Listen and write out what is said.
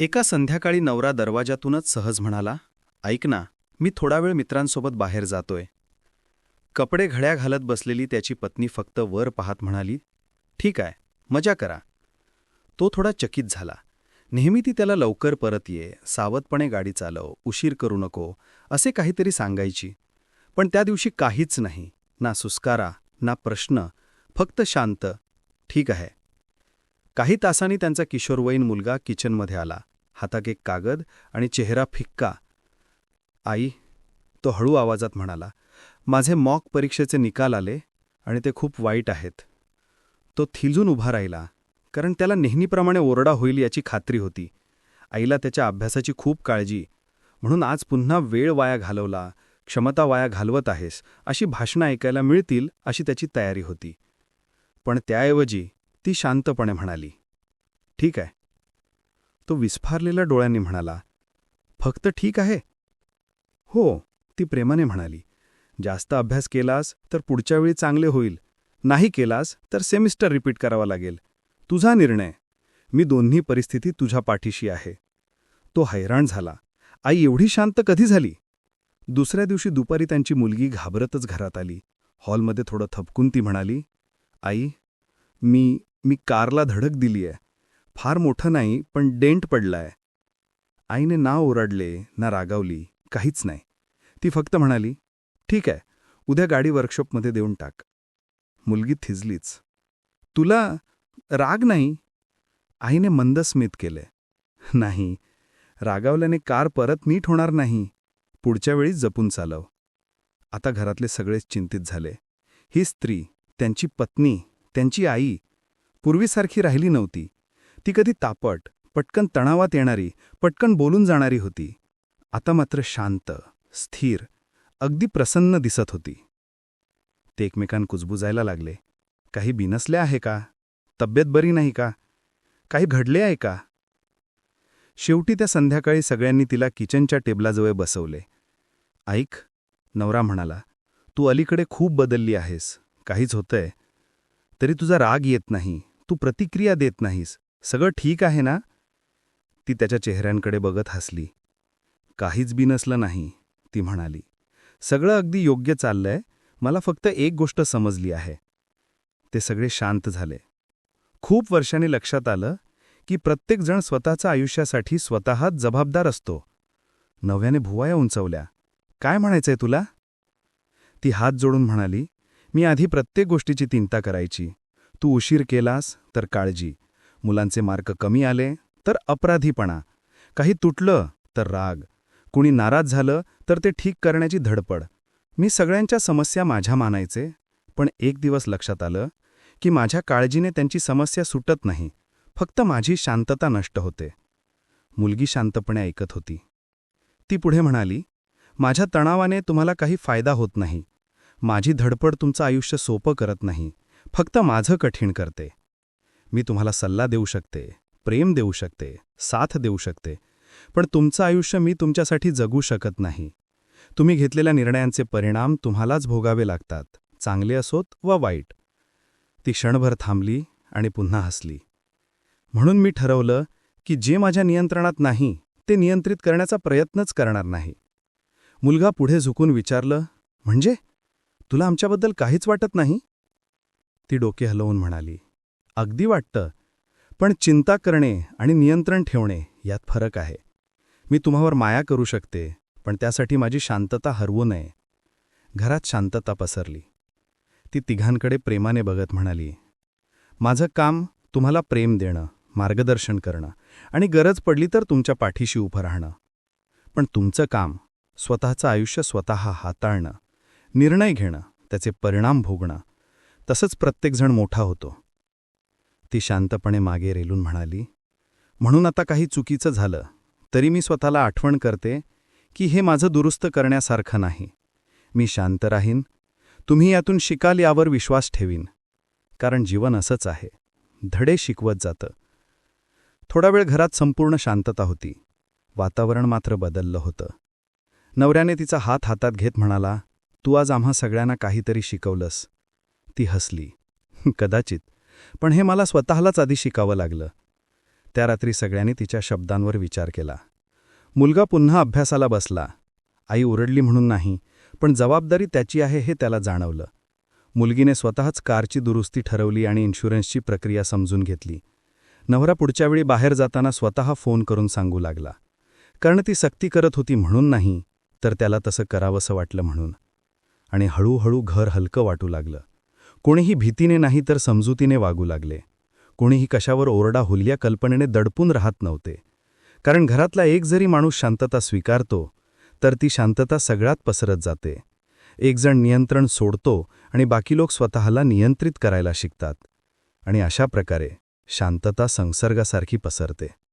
एका संध्याकाळी नवरा दरवाजातूनच सहज म्हणाला ऐक ना मी थोडा वेळ मित्रांसोबत बाहेर जातोय. कपडे घड्या घालत बसलेली त्याची पत्नी फक्त वर पाहत म्हणाली ठीक आहे मजा करा. तो थोडा चकित झाला. नेहमी ती त्याला लवकर परत ये सावधपणे गाडी चालव उशीर करू नको असे काहीतरी सांगायची. पण त्या दिवशी काहीच नाही ना सुस्कारा ना प्रश्न फक्त शांत. ठीक आहे. काही तासांनी त्यांचा किशोरवयीन मुलगा किचनमध्ये आला. हातात एक कागद आणि चेहरा फिक्का. आई तो हळू आवाजात म्हणाला माझे मॉक परीक्षेचे निकाल आले आणि ते खूप वाईट आहेत. तो थिजून उभा राहिला कारण त्याला नेहमीप्रमाणे ओरडा होईल याची खात्री होती. आईला त्याच्या अभ्यासाची खूप काळजी. म्हणून आज पुन्हा वेळ वाया घालवला क्षमता वाया घालवत आहेस अशी भाषणं ऐकायला मिळतील अशी त्याची तयारी होती. पण त्याऐवजी ती शांतपणे म्हणाली ठीक आहे. तो विस्फारलेल्या डोळ्यांनी म्हणाला फक्त ठीक आहे. हो ती प्रेमाने म्हणाली जास्त अभ्यास केलास तर पुढच्या वेळी चांगले होईल. नाही केलास तर सेमिस्टर रिपीट करावा लागेल. तुझा निर्णय. मी दोन्ही परिस्थिती तुझ्या पाठीशी आहे. तो हैराण झाला आई एवढी शांत कधी झाली? दुसऱ्या दिवशी दुपारी त्यांची मुलगी घाबरतच घरात आली. हॉलमध्ये थोडं थपकून ती म्हणाली आई मी मी कारला धडक दिली आहे फार मोठं नाही पण डेंट पडलाय. आईने ना ओरडले ना रागावली काहीच नाही. ती फक्त म्हणाली ठीक आहे उद्या गाडी वर्कशॉपमध्ये देऊन टाक. मुलगी थिजलीच. तुला राग नाही? आईने मंदस्मित केले. नाही रागावल्याने कार परत नीट होणार नाही. पुढच्या वेळी जपून चालव. आता घरातले सगळेच चिंतित झाले. ही स्त्री त्यांची पत्नी त्यांची आई पूर्वीसारखी राहिली नव्हती. ती कधी तापट पटकन तणावात येणारी पटकन बोलून जाणारी होती. आता मात्र शांत स्थिर अगदी प्रसन्न दिसत होती. ते एकमेकांत कुजबुजायला लागले. काही बिनसले आहे का? तब्येत बरी नाही का? काही घडले आहे का? शेवटी त्या संध्याकाळी सगळ्यांनी तिला किचनच्या टेबलाजवळ बसवले. ऐक नवरा म्हणाला तू अलीकडे खूप बदलली आहेस. काहीच होतंय. तरी तुझा राग येत नाही. तू प्रतिक्रिया देत नाहीस. सगळं ठीक आहे ना? ती त्याच्या चेहऱ्यांकडे बघत हसली. काहीच बी नसलं नाही ती म्हणाली. सगळं अगदी योग्य चाललंय मला फक्त एक गोष्ट समजली आहे. ते सगळे शांत झाले. खूप वर्षांनी लक्षात आलं की प्रत्येकजण स्वतःच्या आयुष्यासाठी स्वतःच जबाबदार असतो. नव्याने भुवाया उंचवल्या. काय म्हणायचंय तुला? ती हात जोडून म्हणाली मी आधी प्रत्येक गोष्टीची चिंता करायची. तू उशीर केलास तर काळजी. मुलांचे मार्क कमी आले तर अपराधीपणा. काही तुटलं तर राग. कुणी नाराज झालं तर ते ठीक करण्याची धडपड. मी सगळ्यांच्या समस्या माझ्या मानायचे पण एक दिवस लक्षात आलं की माझ्या काळजीने त्यांची समस्या सुटत नाही. फक्त माझी शांतता नष्ट होते. मुलगी शांतपणे ऐकत होती. ती पुढे म्हणाली माझ्या तणावाने तुम्हाला काही फायदा होत नाही. माझी धडपड तुमचं आयुष्य सोपं करत नाही. फक्त माझं कठीण करते. मी तुम्हाला सल्ला देऊ शकते प्रेम देऊ शकते साथ देऊ शकते पण तुमचं आयुष्य मी तुमच्यासाठी जगू शकत नाही. तुम्ही घेतलेल्या निर्णयांचे परिणाम तुम्हालाच भोगावे लागतात चांगले असोत वा वाईट. ती क्षणभर थांबली आणि पुन्हा हसली. म्हणून मी ठरवलं की जे माझ्या नियंत्रणात नाही ते नियंत्रित करण्याचा प्रयत्नच करणार नाही. मुलगा पुढे झुकून विचारलं म्हणजे? तुला आमच्याबद्दल काहीच वाटत नाही? ती डोके हलवून म्हणाली अगदी वाटतं पण चिंता करणे आणि नियंत्रण ठेवणे यात फरक आहे. मी तुम्हावर माया करू शकते पण त्यासाठी माझी शांतता हरवू नये. घरात शांतता पसरली. ती तिघांकडे प्रेमाने बघत म्हणाली माझं काम तुम्हाला प्रेम देणं मार्गदर्शन करणं आणि गरज पडली तर तुमच्या पाठीशी उभं राहणं. पण तुमचं काम स्वतःचं आयुष्य स्वतः हाताळणं निर्णय घेणं त्याचे परिणाम भोगणं तसंच प्रत्येकजण मोठा होतो. ती शांतपणे मागे रेलून म्हणाली म्हणून आता काही चुकीचं झालं तरी मी स्वतःला आठवण करते की हे माझं दुरुस्त करण्यासारखं नाही. मी शांत राहीन तुम्ही यातून शिकाल यावर विश्वास ठेवीन. कारण जीवन असंच आहे धडे शिकवत जातं. थोडा वेळ घरात संपूर्ण शांतता होती. वातावरण मात्र बदललं होतं. नवऱ्याने तिचा हात हातात घेत म्हणाला तू आज आम्हा सगळ्यांना काहीतरी शिकवलंस. ती हसली. कदाचित. पण हे मला स्वतःलाच आधी शिकावं लागलं. त्या रात्री सगळ्यांनी तिच्या शब्दांवर विचार केला. मुलगा पुन्हा अभ्यासाला बसला. आई ओरडली म्हणून नाही पण जबाबदारी त्याची आहे हे त्याला जाणवलं. मुलगीने स्वतःच कारची दुरुस्ती ठरवली आणि इन्शुरन्सची प्रक्रिया समजून घेतली. नवरा पुढच्या वेळी बाहेर जाताना स्वतः फोन करून सांगू लागला. कारण ती सक्ती करत होती म्हणून नाही तर त्याला तसं करावंसं वाटलं म्हणून. आणि हळूहळू घर हलकं वाटू लागलं. कोणीही भीतीने नाही तर समजुतीने वागू लागले. कोणीही कशावर ओरडा हुलिया कल्पनेने दडपून राहत नव्हते. कारण घरातला एक जरी माणूस शांतता स्वीकारतो तर ती शांतता सगळ्यात पसरत जाते. एकजण नियंत्रण सोडतो आणि बाकी लोक स्वतःला नियंत्रित करायला शिकतात. आणि अशा प्रकारे शांतता संसर्गासारखी पसरते.